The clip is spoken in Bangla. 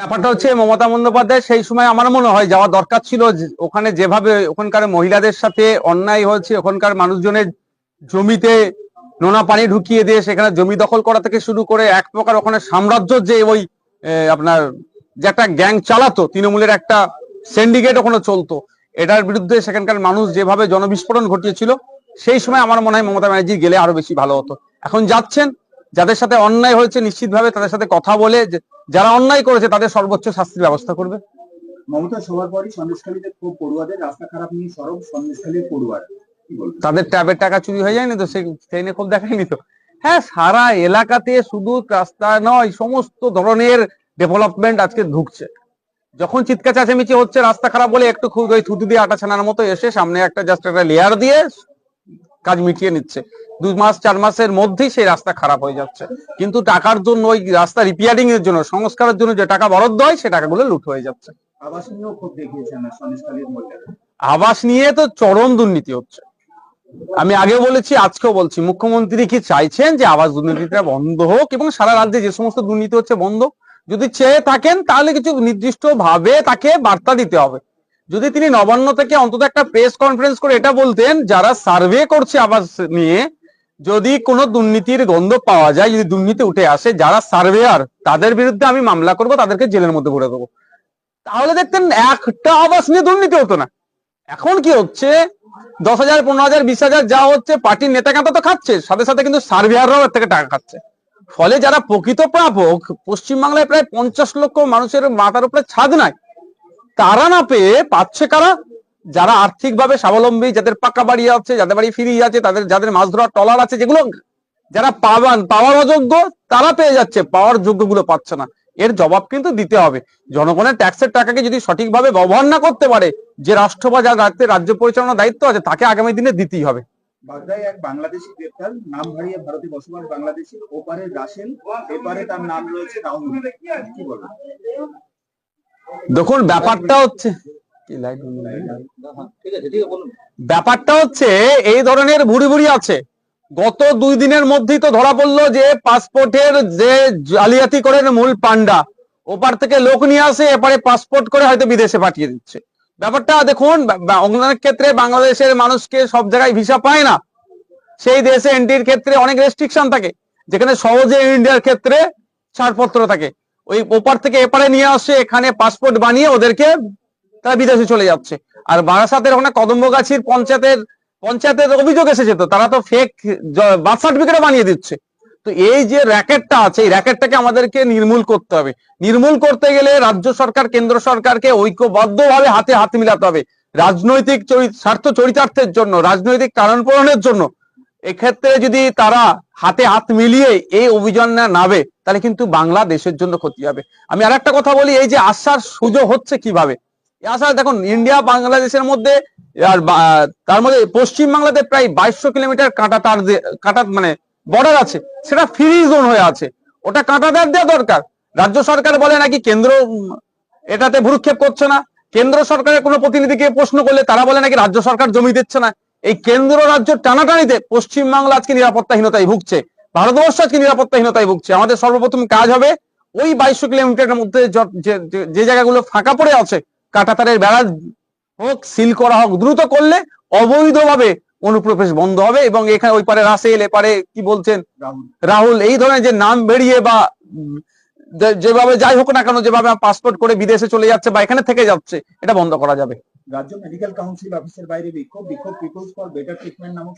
ব্যাপারটা হচ্ছে মমতা বন্দ্যোপাধ্যায় সেই সময় আমার মনে হয় যাওয়া দরকার ছিল ওখানে যেভাবে ওখানকার মহিলাদের সাথে অন্যায় হয়েছে, ওখানকার মানুষজনের জমিতে নোনা পানি ঢুকিয়ে দিয়ে সেখানে জমি দখল করা থেকে শুরু করে এক প্রকার ওখানে সাম্রাজ্য যে ওই আপনার যে একটা গ্যাং চালাতো, তৃণমূলের একটা সিন্ডিকেট ওখানে চলতো, এটার বিরুদ্ধে সেখানকার মানুষ যেভাবে জনবিস্ফোরণ ঘটিয়েছিল, সেই সময় আমার মনে হয় মমতা ব্যানার্জি গেলে আরও বেশি ভালো হতো। এখন যাচ্ছেন যাদের সাথে অন্যায় হয়েছে নিশ্চিতভাবে তাদের সাথে কথা বলে যারা অন্যায় করেছে তাদের সর্বোচ্চ শাস্তির ব্যবস্থা করবে। মমতা সবার পরই সন্দেশখালীতে খুব পড়ুয়াদের রাস্তা খারাপ নিয়ে সরব সন্দেশখালীর পড়ুয়ার। তাদের ট্যাবের টাকা চুরি হয়ে যায়নি তো? সেই নিয়ে খুব দেখায়নি তো? হ্যাঁ সারা এলাকাতে শুধু রাস্তা নয় সমস্ত ধরনের ডেভেলপমেন্ট আজকে ঢুকছে। যখন চিৎকার চেঁচামেচি হচ্ছে রাস্তা খারাপ বলে একটু খুব ওই থুতু দিয়ে আটা ছানার মতো এসে সামনে একটা জাস্ট একটা লেয়ার দিয়ে কাজ মিটিয়ে নিচ্ছে। দুই মাস চার মাসের মধ্যেই সেই রাস্তা খারাপ হয়ে যাচ্ছে। কিন্তু টাকার জন্য ওই রাস্তা রিপেয়ারিং এর জন্য সংস্কারের জন্য যে টাকা বরাদ্দ হয় সে টাকাগুলো লুট হয়ে যাচ্ছে। আবাস নিয়ে তো চরম দুর্নীতি হচ্ছে। আমি আগে বলেছি আজকেও বলছি মুখ্যমন্ত্রী কি চাইছেন যে আবাস দুর্নীতিটা বন্ধ হোক এবং সারা রাজ্যে যে সমস্ত দুর্নীতি হচ্ছে বন্ধ? যদি চেয়ে থাকেন তাহলে কিছু নির্দিষ্ট ভাবে তাকে বার্তা দিতে হবে। যদি তিনি নবান্ন থেকে অন্তত একটা প্রেস কনফারেন্স করে এটা বলতেন, যারা সার্ভে করছে আবাস নিয়ে, যদি কোনো দুর্নীতির গন্ধ পাওয়া যায়, যদি দুর্নীতি উঠে আসে, যারা সার্ভেয়ার তাদের বিরুদ্ধে আমি মামলা করব, তাদেরকে জেলের মধ্যে ভরে দেবো। তাহলে দেখতেন একটা আবাস নিয়ে দুর্নীতি হতো না। এখন কি হচ্ছে? দশ হাজার, পনেরো হাজার, বিশ হাজার যা হচ্ছে, পার্টির নেতা কাঁটা তো খাচ্ছে, সাথে সাথে কিন্তু সার্ভেয়াররাও এর থেকে টাকা খাচ্ছে। ফলে যারা প্রকৃত প্রাপক, পশ্চিমবাংলায় প্রায় পঞ্চাশ লক্ষ মানুষের মাথার উপরে ছাদ নাই। তারা না পেয়ে পাচ্ছে কারা? যারা আর্থিকভাবে স্বাবলম্বী, যাদের পাকা বাড়ি আছে, যাদের বাড়ি ফিরিয়ে আছে, তাদের, যাদের মাছ ধরার টলার আছে, যেগুলো যারা পাবান পাওয়ার অযোগ্য, তারা পেয়ে যাচ্ছে। পাওয়ার যোগ্যগুলো পাচ্ছে না। এর জবাব কিন্তু দিতে হবে। জনগণের ট্যাক্সের টাকাকে যদি সঠিকভাবে ব্যবহার না করতে পারে, যে রাষ্ট্র বা যার রাজ্যে রাজ্য পরিচালনার দায়িত্ব আছে, তাকে আগামী দিনে দিতেই হবে। বাগদায় এক বাংলাদেশি গ্রেপ্তার। নাম হারিয়ে ভারতে বসবাস বাংলাদেশি ওপারে রাসেল। এপারে তার নাম রয়েছে রাহুল। কি বলবেন দেখুন, ব্যাপারটা হচ্ছে ব্যাপারটা হচ্ছে, এই ধরনের ভুড়ি ভুড়ি আছে। গত দুই দিনের মধ্যেই তো ধরা পড়ল যে পাসপোর্টের যে জালিয়াতি করেন মূল পান্ডা ওপার থেকে লোক নিয়ে আসে এপারে পাসপোর্ট করে হয়তো বিদেশে পাঠিয়ে দিচ্ছে। ব্যাপারটা দেখুন অনেক ক্ষেত্রে বাংলাদেশের মানুষকে সব জায়গায় ভিসা পায় না। সেই দেশে এন্ট্রির ক্ষেত্রে অনেক রেস্ট্রিকশন থাকে, যেখানে সহজে ইন্ডিয়ার ক্ষেত্রে ছাড়পত্র থাকে। ওই ওপার থেকে এপারে নিয়ে আসে, এখানে পাসপোর্ট বানিয়ে ওদেরকে তারা বিদেশে চলে যাচ্ছে। আর বারাসাতের ওখানে কদম্বগাছির পঞ্চায়েতের পঞ্চায়েতের অভিযোগ এসেছে তো, তারা তো ফেক বার্থ সার্টিফিকেট বানিয়ে দিচ্ছে। তো এই যে র্যাকেটটা আছে, এই র্যাকেটটাকে আমাদেরকে নির্মূল করতে হবে। নির্মূল করতে গেলে রাজ্য সরকার, কেন্দ্র সরকারকে ঐক্যবদ্ধভাবে হাতে হাত মিলাতে হবে। রাজনৈতিক স্বার্থ চরিতার্থের জন্য, রাজনৈতিক কারণ পূরণের জন্য। এক্ষেত্রে যদি তারা হাতে হাত মিলিয়ে এই অভিযান না নাবে তাহলে কিন্তু বাংলাদেশের জন্য ক্ষতি হবে। আমি আর একটা কথা বলি, এই যে আসার সুযোগ হচ্ছে কীভাবে? আশা দেখুন, ইন্ডিয়া বাংলাদেশের মধ্যে, আর তার মধ্যে পশ্চিম বাংলাতে প্রায় বাইশশো কিলোমিটার কাঁটা তার কাঁটা মানে বর্ডার আছে, সেটা ফ্রি জোন হয়ে আছে। ওটা কাঁটাতার দেওয়া দরকার। রাজ্য সরকার বলে নাকি কেন্দ্র এটাতে ভুরুক্ষেপ করছে না। কেন্দ্র সরকারের কোনো প্রতিনিধিকে প্রশ্ন করলে তারা বলে নাকি রাজ্য সরকার জমি দিচ্ছে না। এই কেন্দ্র রাজ্য টানাটানিতে পশ্চিমবাংলা আজকে নিরাপত্তাহীনতায় ভুগছে ভারতবর্ষ আজকে নিরাপত্তাহীনতায় ভুগছে। আমাদের সর্বপ্রথম কাজ হবে ওই বাইশশো কিলোমিটারের মধ্যে যে- জায়গাগুলো ফাঁকা পড়ে আছে কাটাতারের বেড়া হোক সিল করা হোক দ্রুত করলে অবৈধভাবে অনুপ্রবেশ বন্ধ হবে এবং এখানে ওই পারে রাসেল এপারে কি বলছেন? রাহুল। রাহুল এই ধরনের যে নাম বেরিয়ে বা যেভাবে যাই হোক না কেন যেভাবে পাসপোর্ট করে বিদেশে চলে যাচ্ছে বা এখানে থেকে যাচ্ছে এটা বন্ধ করা যাবে। রাজ্য মেডিকেল কাউন্সিল অফিসের বাইরে বিক্ষোভ বিক্ষোভ পিপলস ফর বেটার ট্রিটমেন্ট নামক